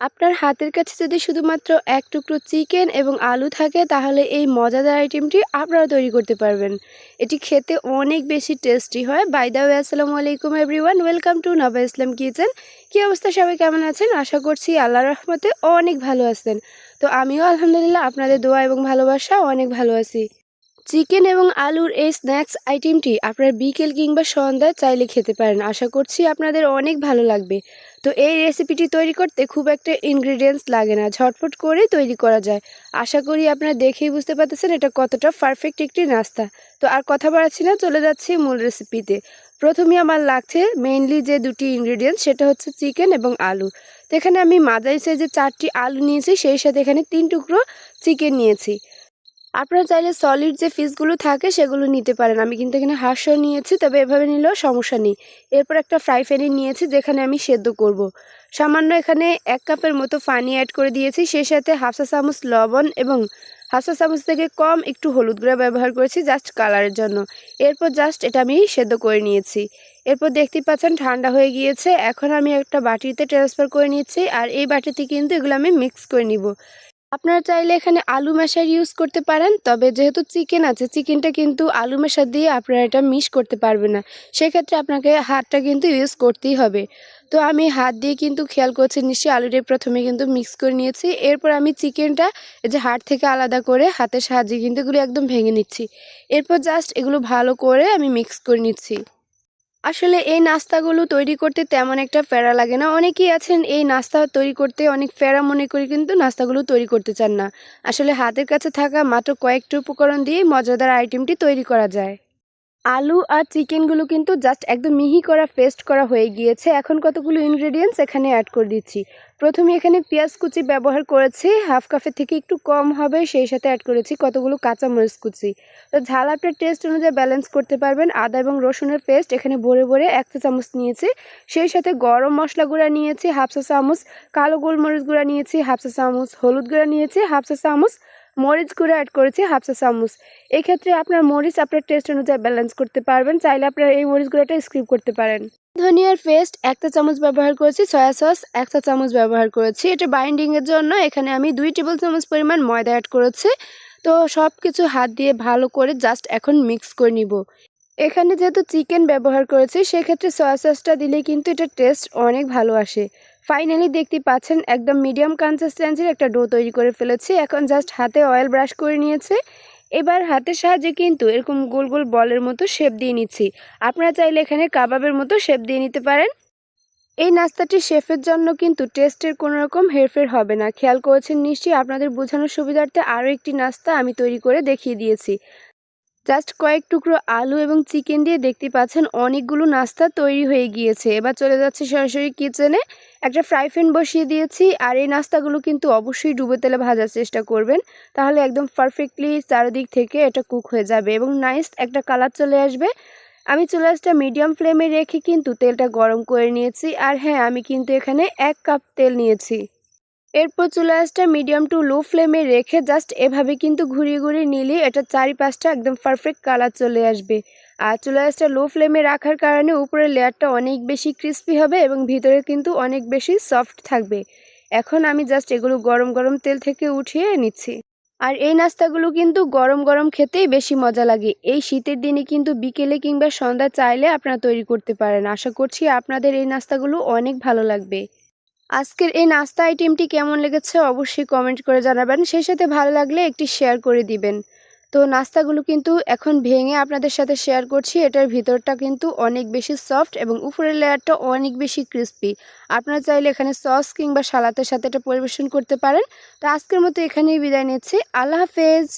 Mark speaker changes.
Speaker 1: আপনার হাতের কাছে যদি শুধুমাত্র এক টুকরো চিকেন এবং আলু থাকে, তাহলে এই মজাদার আইটেমটি আপনারা তৈরি করতে পারবেন। এটি খেতে অনেক বেশি টেস্টি হয়। বাই দা ওয়ে আসসালামু আলাইকুম এভরিওয়ান ওয়েলকাম টু নবা ইসলাম কিচেন কী অবস্থা? সবাই কেমন আছেন? আশা করছি আল্লাহ রহমতে অনেক ভালো আছেন। তো আমিও আলহামদুলিল্লাহ আপনাদের দোয়া এবং ভালোবাসা অনেক ভালো আছি। চিকেন এবং আলুর এই স্ন্যাক্স আইটেমটি আপনার বিকেল কিংবা সন্ধ্যায় চাইলে খেতে পারেন। আশা করছি আপনাদের অনেক ভালো লাগবে। তো এই রেসিপিটি তৈরি করতে খুব একটা ইনগ্রিডিয়েন্টস লাগে না। ঝটফট করে তৈরি করা যায়। আশা করি আপনারা দেখেই বুঝতে পারতেছেন এটা কতটা পারফেক্ট একটি নাস্তা। তো আর কথা বাড়াচ্ছি না, চলে যাচ্ছি মূল রেসিপিতে প্রথমে আমার লাগছে মেইনলি যে দুটি ইনগ্রিডিয়েন্টস সেটা হচ্ছে চিকেন এবং আলু। তো এখানে আমি মাঝারি সাইজে চারটি আলু নিয়েছি, সেই সাথে এখানে তিন টুকরো চিকেন নিয়েছি। আপনারা চাইলে সলিড যে ফিসগুলো থাকে সেগুলো নিতে পারেন। আমি কিন্তু এখানে হাঁসও নিয়েছি, তবে এভাবে নিলেও সমস্যা নেই। এরপর একটা ফ্রাই প্যানে নিয়েছি, যেখানে আমি সেদ্ধ করব। সামান্য এখানে এক কাপের মতো পানি অ্যাড করে দিয়েছি সেই সাথে হাফসা চামচ লবণ এবং হাফসা চামচ থেকে কম একটু হলুদ গুঁড়া ব্যবহার করেছি জাস্ট কালারের জন্য। এরপর জাস্ট এটা আমি সেদ্ধ করে নিয়েছি। এরপর দেখতেই পাচ্ছেন ঠান্ডা হয়ে গিয়েছে। এখন আমি একটা বাটিতে ট্রান্সফার করে নিয়েছি আর এই বাটিতে কিন্তু এগুলো আমি মিক্স করে নিব। আপনারা চাইলে এখানে আলু মেশার ইউজ করতে পারেন, তবে যেহেতু চিকেন আছে চিকেনটা কিন্তু আলু মেশা দিয়ে আপনারা এটা মিক্স করতে পারবেন না। সেক্ষেত্রে আপনাকে হাতটা কিন্তু ইউজ করতেই হবে। তো আমি হাত দিয়ে কিন্তু খেয়াল করছি, নিশ্চয়ই আলুটা প্রথমে কিন্তু মিক্স করে নিয়েছি। এরপর আমি চিকেনটা এই যে হাট থেকে আলাদা করে হাতের সাহায্যে কিন্তু এগুলো একদম ভেঙে নিচ্ছি। এরপর জাস্ট এগুলো ভালো করে আমি মিক্স করে নিচ্ছি। আসলে এই নাস্তাগুলো তৈরি করতে তেমন একটা ফেরা লাগে না। অনেকেই আছেন এই নাস্তা তৈরি করতে অনেক ফেরা মনে করে কিন্তু নাস্তাগুলো তৈরি করতে চান না। আসলে হাতের কাছে থাকা মাত্র কয়েকটি উপকরণ দিয়ে মজাদার আইটেমটি তৈরি করা যায়। আলু আর চিকেনগুলো কিন্তু জাস্ট একদম মিহি করা পেস্ট করা হয়ে গিয়েছে। এখন কতগুলো ইনগ্রেডিয়েন্টস এখানে অ্যাড করে দিচ্ছি। প্রথমে এখানে পেঁয়াজ কুচি ব্যবহার করেছি। হাফ কাপের থেকে একটু কম হবে, সেই সাথে অ্যাড করেছি কতগুলো কাঁচামরিচ কুচি। তো ঝাল আপনার টেস্ট অনুযায়ী ব্যালেন্স করতে পারবেন। আদা এবং রসুনের পেস্ট এখানে ভরে ভরে এক চা চামচ নিয়েছি। সেই সাথে গরম মশলা গুঁড়া নিয়েছি, হাফ চা চামচ, কালো গোলমরিচ গুঁড়া নিয়েছি, হাফ চা চামচ, হলুদ গুঁড়া নিয়েছি, হাফ চা চামচ মরিচ গুঁড়ো অ্যাড করেছি হাফসা চামচ। এই ক্ষেত্রে আপনার মরিচ, আপনার টেস্ট অনুযায়ী ব্যালেন্স করতে পারবেন। চাইলে আপনার এই মরিচ গুঁড়োটা স্কিপ করতে পারেন। ধনিয়ার পেস্ট একটা চামচ ব্যবহার করেছি সয়া সস একটা চামচ ব্যবহার করেছি। এটা বাইন্ডিংয়ের জন্য এখানে আমি দুই টেবিল চামচ পরিমাণ ময়দা অ্যাড করেছি। তো সব কিছু হাত দিয়ে ভালো করে জাস্ট এখন মিক্স করে নিব। এখানে যেহেতু চিকেন ব্যবহার করেছি, সেক্ষেত্রে সয়া সসটা দিলে কিন্তু এটা টেস্ট অনেক ভালো আসে। ফাইনালি দেখতে পাচ্ছেন একদম মিডিয়াম কনসিস্টেন্সির একটা ডো তৈরি করে ফেলেছি। এখন জাস্ট হাতে অয়েল ব্রাশ করে নিয়েছে। এবার হাতের সাহায্যে কিন্তু এরকম গোল গোল বলের মতো শেপ দিয়ে নিচ্ছি। আপনারা চাইলে এখানে কাবাবের মতো শেপ দিয়ে নিতে পারেন। এই নাস্তাটি শেফের জন্য কিন্তু টেস্টের কোনো রকম হেরফের হবে না। খেয়াল করেছেন নিশ্চয়ই? আপনাদের বোঝানোর সুবিধার্থে আরও একটি নাস্তা আমি তৈরি করে দেখিয়ে দিয়েছি। জাস্ট কয়েক টুকরো আলু এবং চিকেন দিয়ে দেখতে পাচ্ছেন অনেকগুলো নাস্তা তৈরি হয়ে গিয়েছে। এবার চলে যাচ্ছে সরাসরি কিচেনে একটা ফ্রাই প্যান বসিয়ে দিয়েছি আর এই নাস্তাগুলো কিন্তু অবশ্যই ডুবে তেলে ভাজার চেষ্টা করবেন। তাহলে একদম পারফেক্টলি চারিদিক থেকে এটা কুক হয়ে যাবে এবং নাইস একটা কালার চলে আসবে। আমি চুলাসটা মিডিয়াম ফ্লেমে রেখে কিন্তু তেলটা গরম করে নিয়েছি। আর হ্যাঁ আমি কিন্তু এখানে এক কাপ তেল নিয়েছি। এরপর চুলা আঁচটা মিডিয়াম টু লো ফ্লেমে রেখে জাস্ট এভাবে কিন্তু ঘুরিয়ে ঘুরিয়ে নিলে এটা চারিপাশটা একদম পারফেক্ট কালার চলে আসবে। আর চুলা আঁচটা লো ফ্লেমে রাখার কারণে উপরের লেয়ারটা অনেক বেশি ক্রিস্পি হবে এবং ভিতরে কিন্তু অনেক বেশি সফট থাকবে। এখন আমি জাস্ট এগুলো গরম গরম তেল থেকে উঠিয়ে নিচ্ছি। আর এই নাস্তাগুলো কিন্তু গরম গরম খেতেই বেশি মজা লাগে। এই শীতের দিনে কিন্তু বিকেলে কিংবা সন্ধ্যা চাইলে আপনারা তৈরি করতে পারেন। আশা করছি আপনাদের এই নাস্তাগুলো অনেক ভালো লাগবে। আজকের এই নাস্তা আইটেমটি কেমন লেগেছে অবশ্যই কমেন্ট করে জানাবেন। সেই সাথে ভালো লাগলে একটি শেয়ার করে দিবেন। তো নাস্তাগুলো কিন্তু এখন ভেঙে আপনাদের সাথে শেয়ার করছি। এটার ভিতরটা কিন্তু অনেক বেশি সফট এবং উপরের লেয়ারটা অনেক বেশি ক্রিস্পি আপনারা চাইলে এখানে সস কিংবা সালাতের সাথে এটা পরিবেশন করতে পারেন। তো আজকের মতো এখানেই বিদায় নিচ্ছি। আল্লাহ হাফেজ।